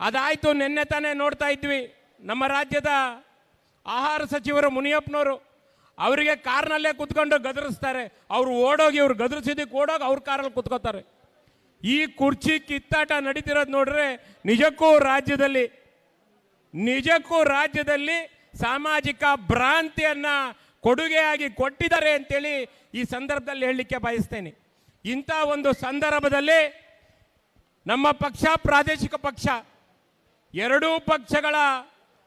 ಅದಾಯಿತು, ನಿನ್ನೆ ತಾನೇ ನೋಡ್ತಾ ಇದ್ವಿ. ನಮ್ಮ ರಾಜ್ಯದ ಆಹಾರ ಸಚಿವರು ಮುನಿಯಪ್ಪನವರು, ಅವರಿಗೆ ಕಾರ್ನಲ್ಲೇ ಕುತ್ಕೊಂಡು ಗದರಿಸ್ತಾರೆ. ಅವರು ಓಡೋಗಿ, ಇವ್ರು ಗದರಿಸಿದ್ದಕ್ಕೆ ಓಡೋಗಿ ಅವ್ರ ಕಾರಲ್ಲಿ ಕುತ್ಕೋತಾರೆ. ಈ ಕುರ್ಚಿ ಕಿತ್ತಾಟ ನಡೀತಿರೋದು ನೋಡ್ರೆ ನಿಜಕ್ಕೂ ರಾಜ್ಯದಲ್ಲಿ ನಿಜಕ್ಕೂ ರಾಜ್ಯದಲ್ಲಿ ಸಾಮಾಜಿಕ ಭ್ರಾಂತಿಯನ್ನು ಕೊಡುಗೆಯಾಗಿ ಕೊಟ್ಟಿದ್ದಾರೆ ಅಂತೇಳಿ ಈ ಸಂದರ್ಭದಲ್ಲಿ ಹೇಳಲಿಕ್ಕೆ ಬಯಸ್ತೇನೆ. ಇಂಥ ಒಂದು ಸಂದರ್ಭದಲ್ಲಿ ನಮ್ಮ ಪಕ್ಷ, ಪ್ರಾದೇಶಿಕ ಪಕ್ಷ ಎರಡೂ ಪಕ್ಷಗಳ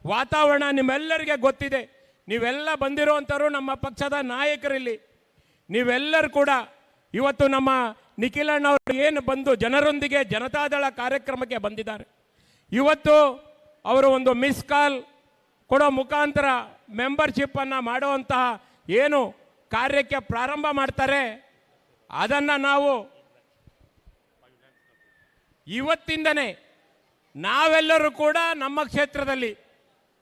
ವಾತಾವರಣ ನಿಮ್ಮೆಲ್ಲರಿಗೆ ಗೊತ್ತಿದೆ. ನೀವೆಲ್ಲ ಬಂದಿರುವಂಥವ್ರು ನಮ್ಮ ಪಕ್ಷದ ನಾಯಕರಲ್ಲಿ. ನೀವೆಲ್ಲರೂ ಕೂಡ ಇವತ್ತು ನಮ್ಮ ನಿಖಿಲಣ್ಣವರು ಏನು ಬಂದು ಜನರೊಂದಿಗೆ ಜನತಾದಳ ಕಾರ್ಯಕ್ರಮಕ್ಕೆ ಬಂದಿದ್ದಾರೆ. ಇವತ್ತು ಅವರು ಒಂದು ಮಿಸ್ ಕಾಲ್ ಕೊಡೋ ಮುಖಾಂತರ ಮೆಂಬರ್ಶಿಪ್ಪನ್ನು ಮಾಡುವಂತಹ ಏನು ಕಾರ್ಯಕ್ಕೆ ಪ್ರಾರಂಭ ಮಾಡ್ತಾರೆ, ಅದನ್ನು ನಾವು ಇವತ್ತಿಂದನೇ ನಾವೆಲ್ಲರೂ ಕೂಡ ನಮ್ಮ ಕ್ಷೇತ್ರದಲ್ಲಿ,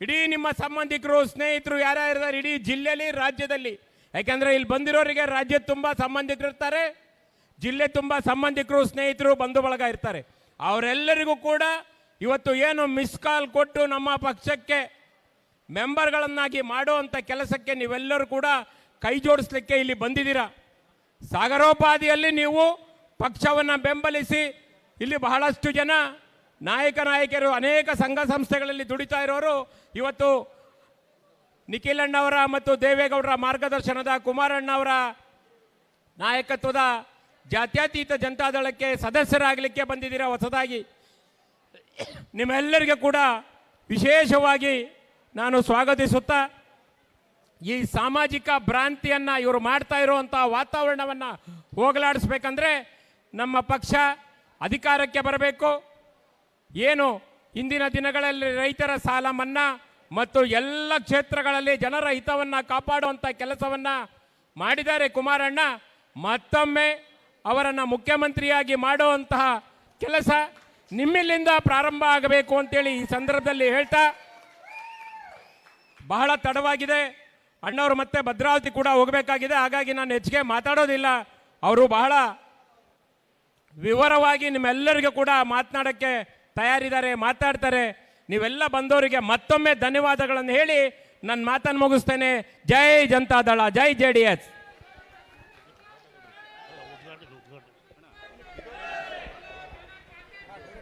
ಇಡೀ ನಿಮ್ಮ ಸಂಬಂಧಿಕರು, ಸ್ನೇಹಿತರು ಯಾರ್ಯಾರಿದ್ದಾರೆ, ಇಡೀ ಜಿಲ್ಲೆಯಲ್ಲಿ ರಾಜ್ಯದಲ್ಲಿ. ಯಾಕೆಂದರೆ ಇಲ್ಲಿ ಬಂದಿರೋರಿಗೆ ರಾಜ್ಯ ತುಂಬ ಸಂಬಂಧಿಕರು ಇರ್ತಾರೆ ಜಿಲ್ಲೆ ತುಂಬ ಸಂಬಂಧಿಕರು, ಸ್ನೇಹಿತರು, ಬಂಧು ಬಳಗ ಇರ್ತಾರೆ. ಅವರೆಲ್ಲರಿಗೂ ಕೂಡ ಇವತ್ತು ಏನು ಮಿಸ್ ಕಾಲ್ ಕೊಟ್ಟು ನಮ್ಮ ಪಕ್ಷಕ್ಕೆ ಮೆಂಬರ್ಗಳನ್ನಾಗಿ ಮಾಡುವಂಥ ಕೆಲಸಕ್ಕೆ ನೀವೆಲ್ಲರೂ ಕೂಡ ಕೈ ಜೋಡಿಸ್ಲಿಕ್ಕೆ ಇಲ್ಲಿ ಬಂದಿದ್ದೀರಾ? ಸಾಗರೋಪಾದಿಯಲ್ಲಿ ನೀವು ಪಕ್ಷವನ್ನು ಬೆಂಬಲಿಸಿ ಇಲ್ಲಿ ಬಹಳಷ್ಟು ಜನ ನಾಯಕ ನಾಯಕರು ಅನೇಕ ಸಂಘ ಸಂಸ್ಥೆಗಳಲ್ಲಿ ದುಡಿತಾ ಇರೋರು. ಇವತ್ತು ನಿಖಿಲಣ್ಣವರ ಮತ್ತು ದೇವೇಗೌಡರ ಮಾರ್ಗದರ್ಶನದ ಕುಮಾರಣ್ಣವರ ನಾಯಕತ್ವದ ಜಾತ್ಯತೀತ ಜನತಾದಳಕ್ಕೆ ಸದಸ್ಯರಾಗಲಿಕ್ಕೆ ಬಂದಿದ್ದೀರಾ ಹೊಸದಾಗಿ. ನಿಮ್ಮೆಲ್ಲರಿಗೂ ಕೂಡ ವಿಶೇಷವಾಗಿ ನಾನು ಸ್ವಾಗತಿಸುತ್ತಾ ಈ ಸಾಮಾಜಿಕ ಭ್ರಾಂತಿಯನ್ನು ಇವರು ಮಾಡ್ತಾ ಇರುವಂಥ ವಾತಾವರಣವನ್ನು ಹೋಗಲಾಡಿಸ್ಬೇಕಂದ್ರೆ ನಮ್ಮ ಪಕ್ಷ ಅಧಿಕಾರಕ್ಕೆ ಬರಬೇಕು. ಏನು? ಇಂದಿನ ದಿನಗಳಲ್ಲಿ ರೈತರ ಸಾಲ ಮನ್ನಾ ಮತ್ತು ಎಲ್ಲ ಕ್ಷೇತ್ರಗಳಲ್ಲಿ ಜನರ ಹಿತವನ್ನು ಕಾಪಾಡುವಂಥ ಕೆಲಸವನ್ನು ಮಾಡಿದ್ದಾರೆ ಕುಮಾರಣ್ಣ. ಮತ್ತೊಮ್ಮೆ ಅವರನ್ನು ಮುಖ್ಯಮಂತ್ರಿಯಾಗಿ ಮಾಡುವಂತಹ ಕೆಲಸ ನಿಮ್ಮಿಲ್ಲಿಂದ ಪ್ರಾರಂಭ ಆಗಬೇಕು ಅಂತೇಳಿ ಈ ಸಂದರ್ಭದಲ್ಲಿ ಹೇಳ್ತಾ ಬಹಳ ತಡವಾಗಿದೆ. ಅಣ್ಣವರು ಮತ್ತೆ ಭದ್ರಾವತಿ ಕೂಡ ಹೋಗಬೇಕಾಗಿದೆ. ಹಾಗಾಗಿ ನಾನು ಹೆಚ್ಚಿಗೆ ಮಾತಾಡೋದಿಲ್ಲ. ಅವರು ಬಹಳ ವಿವರವಾಗಿ ನಿಮ್ಮೆಲ್ಲರಿಗೂ ಕೂಡ ಮಾತನಾಡೋಕ್ಕೆ ತಯಾರಿದ್ದಾರೆ, ಮಾತಾಡ್ತಾರೆ. ನೀವೆಲ್ಲ ಬಂದವರಿಗೆ ಮತ್ತೊಮ್ಮೆ ಧನ್ಯವಾದಗಳನ್ನು ಹೇಳಿ ನನ್ನ ಮಾತನ್ನು ಮುಗಿಸ್ತೇನೆ. ಜೈ ಜನತಾದಳ ಜೈ ಜೆ ಡಿ ಎಸ್.